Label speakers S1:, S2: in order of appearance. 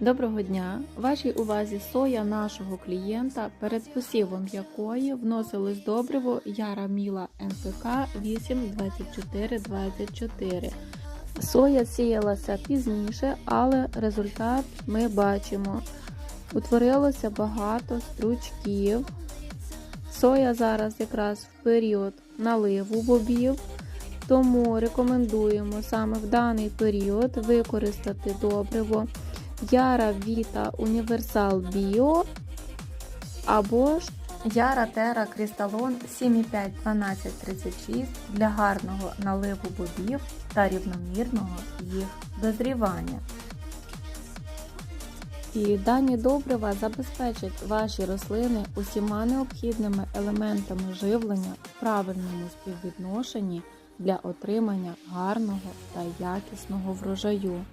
S1: Доброго дня! Вашій увазі соя нашого клієнта, перед посівом якої вносилось добриво Яра Міла НПК 82424. Соя сіялася пізніше, але результат ми бачимо. Утворилося багато стручків. Соя зараз якраз в період наливу бобів. Тому рекомендуємо саме в даний період використати добриво Яра Віта Універсал Біо або ж Яра Тера Крісталон 7,5-1236 для гарного наливу бобів та рівномірного їх дозрівання. І дані добрива забезпечать ваші рослини усіма необхідними елементами живлення в правильному співвідношенні для отримання гарного та якісного врожаю.